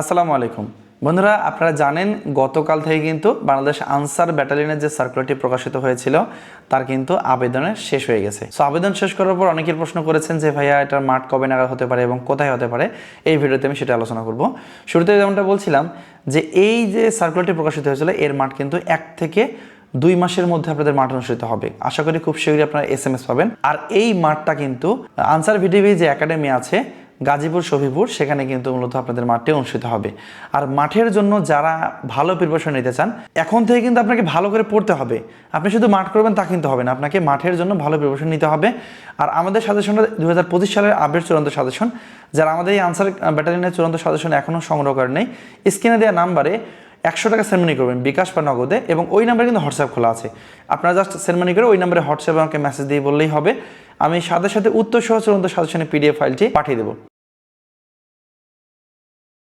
আসসালামু আলাইকুম। বন্ধুরা, আপনারা জানেন গতকাল থেকে কিন্তু বাংলাদেশ আনসার ব্যাটালিয়নের যে সার্কুলারটি প্রকাশিত হয়েছিল, তার কিন্তু আবেদনের শেষ হয়ে গেছে। সো আবেদন শেষ করার পর অনেকের প্রশ্ন করেছেন যে, ভাইয়া, এটার মাঠ কবে নাগাদ হতে পারে এবং কোথায় হতে পারে? এই ভিডিওতে আমি সেটা আলোচনা করব। শুরুতে যেমনটা বলছিলাম যে, এই যে সার্কুলারটি প্রকাশিত হয়েছিল, এর মাঠ কিন্তু এক থেকে দুই মাসের মধ্যে আপনাদের মাঠ অনুষ্ঠিত হবে। আশা করি খুব শীঘ্রই আপনারা এস এম এস পাবেন। আর এই মাঠটা কিন্তু আনসার ভিডিবি যে একাডেমি আছে গাজীপুর, শফিপুর, সেখানে কিন্তু মূলত আপনাদের মাঠটি অনুষ্ঠিত হবে। আর মাঠের জন্য যারা ভালো প্রিপারেশন নিতে চান, এখন থেকে কিন্তু আপনাকে ভালো করে পড়তে হবে। আপনি শুধু মাঠ করবেন তা কিন্তু হবে না, আপনাকে মাঠের জন্য ভালো প্রিপারেশন নিতে হবে। আর আমাদের সাজেশনটা দু হাজার পঁচিশ সালের আপডেট চূড়ান্ত সাজেশন যারা আমাদের এই আনসার ব্যাটালিয়নের চূড়ান্ত সাজেশন এখনও সংগ্রহ করেন নেই স্ক্রিনে দেওয়া নাম্বারে একশো টাকা সেরেমনি করবেন, বিকাশ বা নগদে, এবং ওই নাম্বারে কিন্তু হোয়াটসঅ্যাপ খোলা আছে। আপনারা জাস্ট সেরেমনি করে ওই নাম্বারে হোয়াটসঅ্যাপে আমাকে মেসেজ দিয়ে বললেই হবে। আমি সাথে সাথে উত্তর সহ চূড়ান্ত সাজেশনের পিডিএফ ফাইলটি পাঠিয়ে দেবো।